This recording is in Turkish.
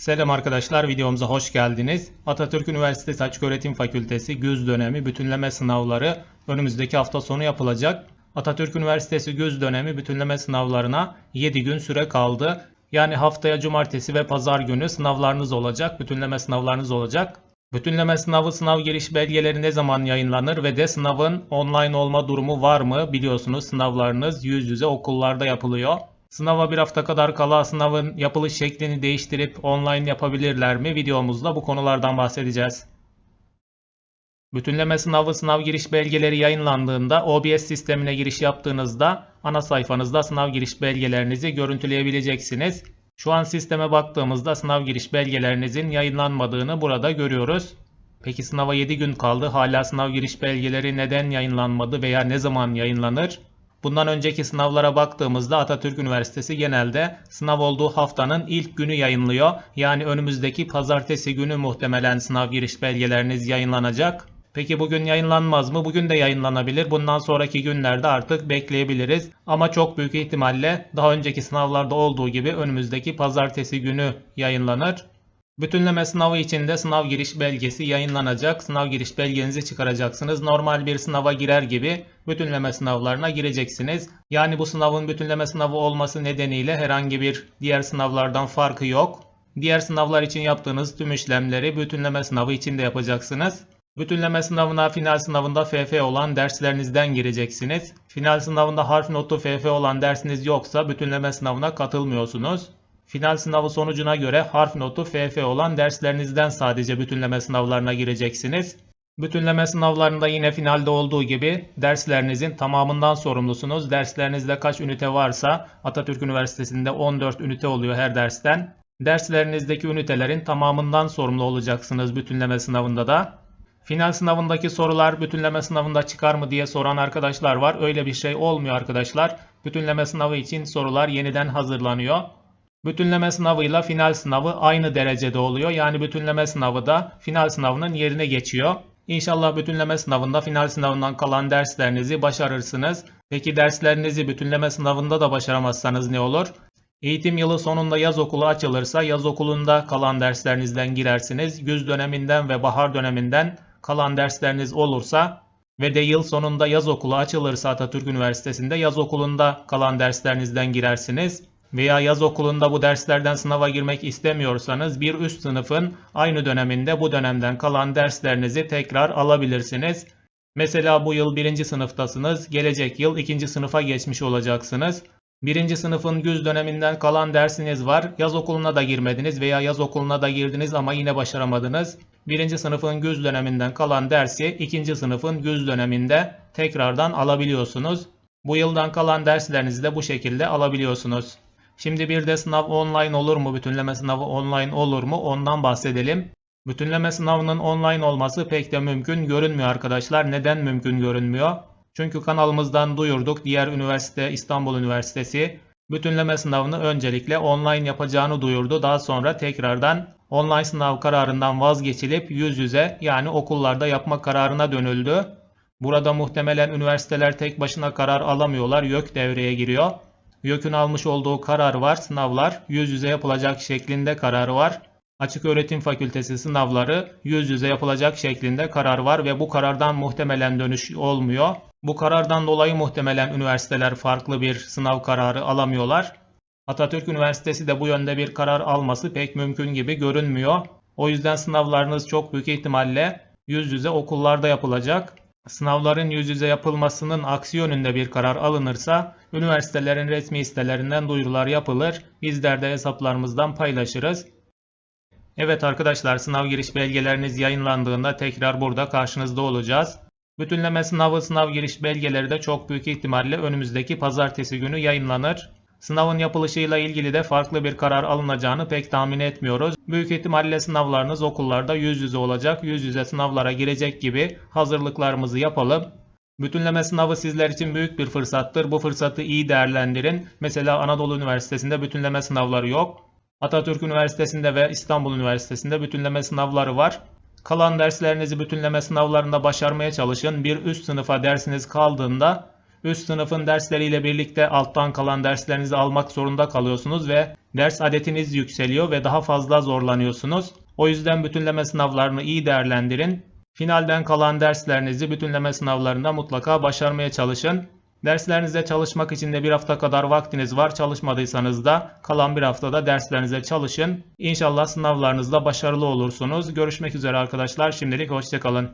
Selam arkadaşlar, videomuza hoş geldiniz. Atatürk Üniversitesi Açıköğretim Fakültesi güz dönemi bütünleme sınavları önümüzdeki hafta sonu yapılacak. Atatürk Üniversitesi güz dönemi bütünleme sınavlarına 7 gün süre kaldı. Yani haftaya cumartesi ve pazar günü sınavlarınız olacak, bütünleme sınavlarınız olacak. Bütünleme sınavı sınav giriş belgeleri ne zaman yayınlanır ve de sınavın online olma durumu var mı? Biliyorsunuz sınavlarınız yüz yüze okullarda yapılıyor. Sınava bir hafta kadar kala sınavın yapılış şeklini değiştirip online yapabilirler mi? Videomuzda bu konulardan bahsedeceğiz. Bütünleme sınavı sınav giriş belgeleri yayınlandığında OBS sistemine giriş yaptığınızda ana sayfanızda sınav giriş belgelerinizi görüntüleyebileceksiniz. Şu an sisteme baktığımızda sınav giriş belgelerinizin yayınlanmadığını burada görüyoruz. Peki sınava 7 gün kaldı. Hala sınav giriş belgeleri neden yayınlanmadı veya ne zaman yayınlanır? Bundan önceki sınavlara baktığımızda Atatürk Üniversitesi genelde sınav olduğu haftanın ilk günü yayınlıyor. Yani önümüzdeki pazartesi günü muhtemelen sınav giriş belgeleriniz yayınlanacak. Peki bugün yayınlanmaz mı? Bugün de yayınlanabilir. Bundan sonraki günlerde artık bekleyebiliriz. Ama çok büyük ihtimalle daha önceki sınavlarda olduğu gibi önümüzdeki pazartesi günü yayınlanır. Bütünleme sınavı için de sınav giriş belgesi yayınlanacak. Sınav giriş belgenizi çıkaracaksınız. Normal bir sınava girer gibi bütünleme sınavlarına gireceksiniz. Yani bu sınavın bütünleme sınavı olması nedeniyle herhangi bir diğer sınavlardan farkı yok. Diğer sınavlar için yaptığınız tüm işlemleri bütünleme sınavı için de yapacaksınız. Bütünleme sınavına final sınavında FF olan derslerinizden gireceksiniz. Final sınavında harf notu FF olan dersiniz yoksa bütünleme sınavına katılmıyorsunuz. Final sınavı sonucuna göre harf notu FF olan derslerinizden sadece bütünleme sınavlarına gireceksiniz. Bütünleme sınavlarında yine finalde olduğu gibi derslerinizin tamamından sorumlusunuz. Derslerinizde kaç ünite varsa Atatürk Üniversitesi'nde 14 ünite oluyor her dersten. Derslerinizdeki ünitelerin tamamından sorumlu olacaksınız bütünleme sınavında da. Final sınavındaki sorular bütünleme sınavında çıkar mı diye soran arkadaşlar var. Öyle bir şey olmuyor arkadaşlar. Bütünleme sınavı için sorular yeniden hazırlanıyor. Bütünleme sınavıyla final sınavı aynı derecede oluyor. Yani bütünleme sınavı da final sınavının yerine geçiyor. İnşallah bütünleme sınavında final sınavından kalan derslerinizi başarırsınız. Peki derslerinizi bütünleme sınavında da başaramazsanız ne olur? Eğitim yılı sonunda yaz okulu açılırsa yaz okulunda kalan derslerinizden girersiniz. Güz döneminden ve bahar döneminden kalan dersleriniz olursa ve de yıl sonunda yaz okulu açılırsa Atatürk Üniversitesi'nde yaz okulunda kalan derslerinizden girersiniz. Veya yaz okulunda bu derslerden sınava girmek istemiyorsanız bir üst sınıfın aynı döneminde bu dönemden kalan derslerinizi tekrar alabilirsiniz. Mesela bu yıl birinci sınıftasınız, gelecek yıl ikinci sınıfa geçmiş olacaksınız. Birinci sınıfın güz döneminden kalan dersiniz var. Yaz okuluna da girmediniz veya yaz okuluna da girdiniz ama yine başaramadınız. Birinci sınıfın güz döneminden kalan dersi ikinci sınıfın güz döneminde tekrardan alabiliyorsunuz. Bu yıldan kalan derslerinizi de bu şekilde alabiliyorsunuz. Şimdi bir de sınav online olur mu? Bütünleme sınavı online olur mu? Ondan bahsedelim. Bütünleme sınavının online olması pek de mümkün görünmüyor arkadaşlar. Neden mümkün görünmüyor? Çünkü kanalımızdan duyurduk. Diğer üniversite İstanbul Üniversitesi bütünleme sınavını öncelikle online yapacağını duyurdu. Daha sonra tekrardan online sınav kararından vazgeçilip yüz yüze yani okullarda yapma kararına dönüldü. Burada muhtemelen üniversiteler tek başına karar alamıyorlar. YÖK devreye giriyor. YÖK'ün almış olduğu karar var. Sınavlar yüz yüze yapılacak şeklinde kararı var. Açık Öğretim Fakültesi sınavları yüz yüze yapılacak şeklinde karar var ve bu karardan muhtemelen dönüş olmuyor. Bu karardan dolayı muhtemelen üniversiteler farklı bir sınav kararı alamıyorlar. Atatürk Üniversitesi de bu yönde bir karar alması pek mümkün gibi görünmüyor. O yüzden sınavlarınız çok büyük ihtimalle yüz yüze okullarda yapılacak. Sınavların yüz yüze yapılmasının aksi yönünde bir karar alınırsa üniversitelerin resmi sitelerinden duyurular yapılır. Bizler de hesaplarımızdan paylaşırız. Evet arkadaşlar sınav giriş belgeleriniz yayınlandığında tekrar burada karşınızda olacağız. Bütünleme sınavı sınav giriş belgeleri de çok büyük ihtimalle önümüzdeki pazartesi günü yayınlanır. Sınavın yapılışıyla ilgili de farklı bir karar alınacağını pek tahmin etmiyoruz. Büyük ihtimalle sınavlarınız okullarda yüz yüze olacak. Yüz yüze sınavlara girecek gibi hazırlıklarımızı yapalım. Bütünleme sınavı sizler için büyük bir fırsattır. Bu fırsatı iyi değerlendirin. Mesela Anadolu Üniversitesi'nde bütünleme sınavları yok. Atatürk Üniversitesi'nde ve İstanbul Üniversitesi'nde bütünleme sınavları var. Kalan derslerinizi bütünleme sınavlarında başarmaya çalışın. Bir üst sınıfa dersiniz kaldığında üst sınıfın dersleriyle birlikte alttan kalan derslerinizi almak zorunda kalıyorsunuz ve ders adetiniz yükseliyor ve daha fazla zorlanıyorsunuz. O yüzden bütünleme sınavlarını iyi değerlendirin. Finalden kalan derslerinizi bütünleme sınavlarında mutlaka başarmaya çalışın. Derslerinize çalışmak için de bir hafta kadar vaktiniz var. Çalışmadıysanız da kalan bir haftada derslerinize çalışın. İnşallah sınavlarınızda başarılı olursunuz. Görüşmek üzere arkadaşlar. Şimdilik hoşçakalın.